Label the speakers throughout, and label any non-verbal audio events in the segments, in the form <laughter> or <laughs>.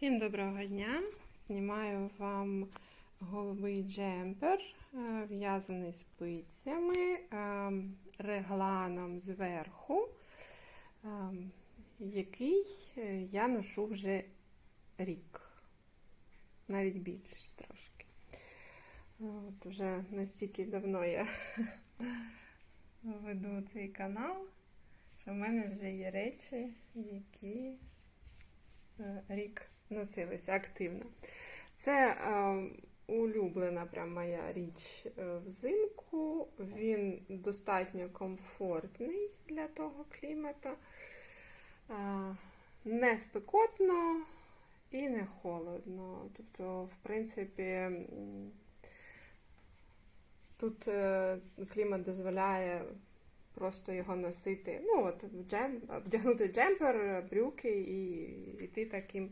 Speaker 1: Всім доброго дня! Знімаю вам голубий джемпер, е, в'язаний спицями, е, регланом зверху, е, який я ношу вже рік, навіть більше трошки. От вже настільки давно я <laughs> веду цей канал, що в мене вже є речі, які рік носилися активно. Це е, улюблена прям моя річ е, взимку. Він достатньо комфортний для того клімату. Е, не спекотно і не холодно. Тобто, в принципі, тут е, клімат дозволяє просто його носити. Ну, от джем, вдягнути джемпер, брюки і йти таким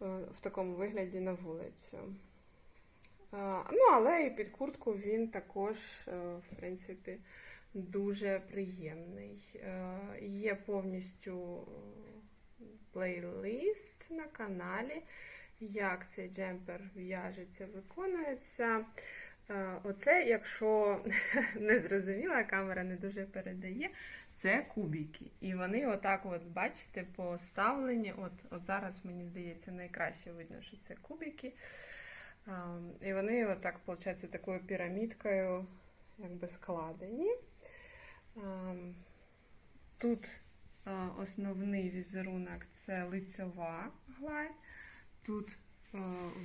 Speaker 1: в такому вигляді на вулицю. Е, Ну, але і під куртку він також, е, в принципі, дуже приємний. Е, Є повністю е, плейлист на каналі, як цей джемпер в'яжеться, виконується. Е, Оце, якщо <laughs> не зрозуміла, камера не дуже передає, це кубики. І вони отак, от, бачите, поставлені. От, от зараз, мені здається, найкраще видно, що це кубики. Е, І вони отак, виходить, такою пірамідкою якби складені. Е, Тут е, основний візерунок це лицьова гладь. Тут е,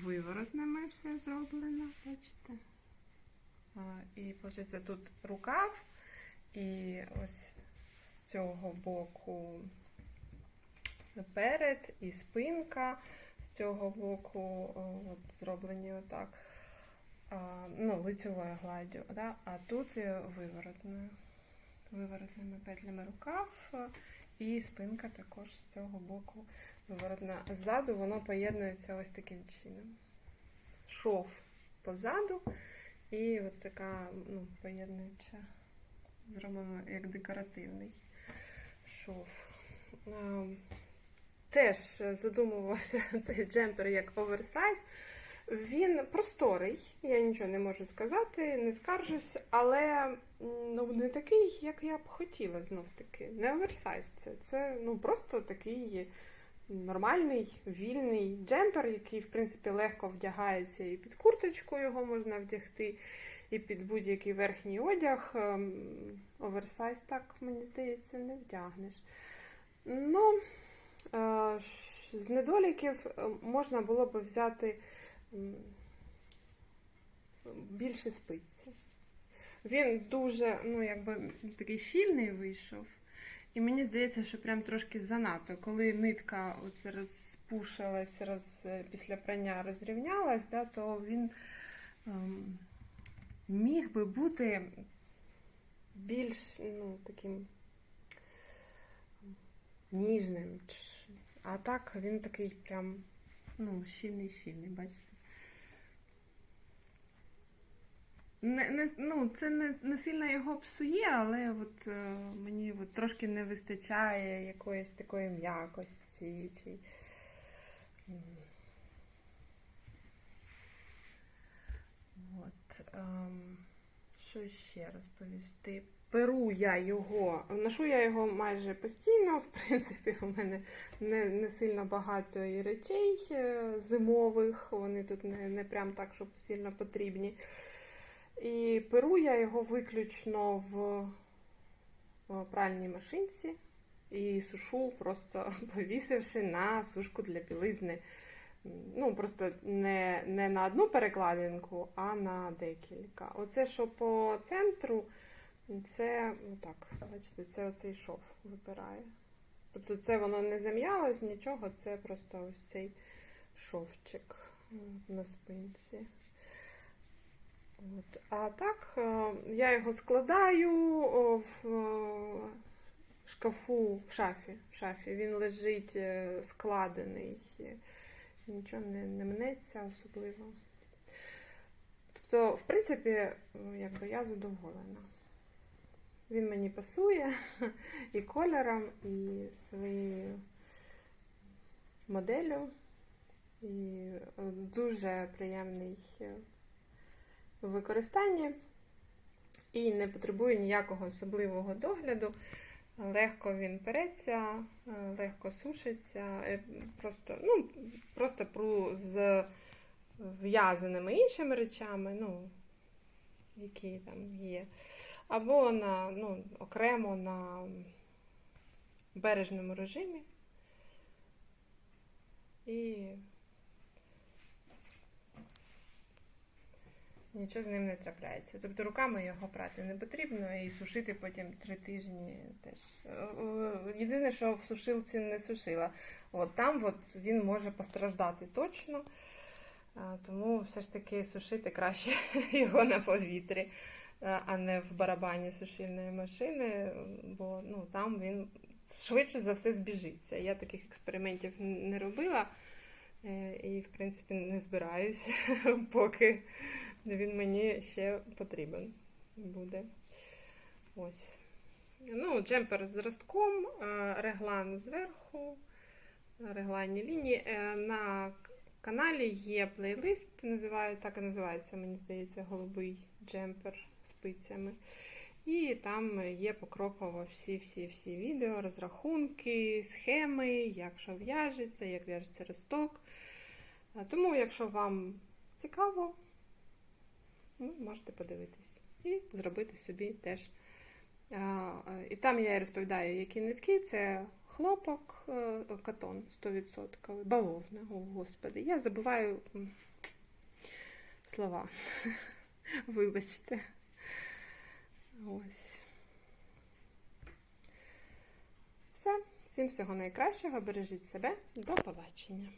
Speaker 1: виворотними все зроблено, бачите. А, І виходить, тут рукав, і ось з цього боку перед і спинка, з цього боку от, зроблені отак. А, ну, лицевою гладдю, да? а тут виворотною. Виворотними петлями рукав, е, і спинка також з цього боку виворотна. Ззаду воно поєднується ось таким чином. Шов позаду. І от така ну, поєднуюча, зроблено як декоративний шов. Теж задумувався <laughs> цей джемпер як оверсайз. Він просторий, я нічого не можу сказати, не скаржусь, але ну, не такий, як я б хотіла знов таки. Не оверсайз це. Це ну, просто такий нормальний вільний джемпер, який, в принципі, легко вдягається і під курточку його можна вдягти, і під будь-який верхній одяг. Ем, Оверсайз так, мені здається, не вдягнеш. Ну, е, з недоліків е, можна було б взяти більше спиці. Він дуже, ну, якби такий щільний вийшов. І мені здається, що прям трошки занадто. Коли нитка оце розпушилась, роз, після прання розрівнялась, да, то він ем, міг би бути більш ну, таким ніжним. А так він такий прям ну, щільний-щільний, бачите? Не, не, ну, це не, не сильно його псує, але от, е, мені от, трошки не вистачає якоїсь такої м'якості. Чи... От, що ще розповісти? Перу я його, ношу я його майже постійно, в принципі, у мене не, не сильно багато і речей е, зимових, вони тут не, не прям так, щоб сильно потрібні. І перу я його виключно в пральній машинці і сушу, просто <laughs> повісивши на сушку для білизни. Ну, просто не, не на одну перекладинку, а на декілька. Оце, що по центру, це отак, бачите, це оцей шов випирає. Тобто це воно не зам'ялось, нічого, це просто ось цей шовчик на спинці. От. А так, е, я його складаю в е, шкафу, в шафі. В шафі. Він лежить е, складений, нічого не, не мнеться особливо. Тобто, в принципі, якби я задоволена. Він мені пасує <laughs> і кольором, і своєю моделлю. І дуже приємний у використанні і не потребує ніякого особливого догляду. Легко він переться, е, легко сушиться, е, просто, ну, просто пру з в'язаними іншими речами, ну, які там є. Або на, ну, окремо на бережному режимі. І нічого з ним не трапляється. Тобто руками його прати не потрібно і сушити потім три тижні теж. Е, е, Єдине, що в сушилці не сушила. От там от він може постраждати точно. Тому все ж таки сушити краще <laughs> його на повітрі, а не в барабані сушильної машини, бо ну, там він швидше за все збіжиться. Я таких експериментів не робила е, і, в принципі, не збираюсь, <laughs> поки він мені ще потрібен буде. Ось. Ну, джемпер з ростком, е, реглан зверху, регланні лінії. Е, На каналі є плейлист, так і називається, мені здається, голубий джемпер спицями. І там є покроково всі-всі-всі відео, розрахунки, схеми, як що в'яжеться, як в'яжеться росток. Тому, якщо вам цікаво, ну, можете подивитись і зробити собі теж. І там я розповідаю, які нитки. Це хлопок, е, катон 100%, бавовна, о господи. Я забуваю слова. <laughs> Вибачте. Ось. Все. Всім всього найкращого. Бережіть себе. До побачення.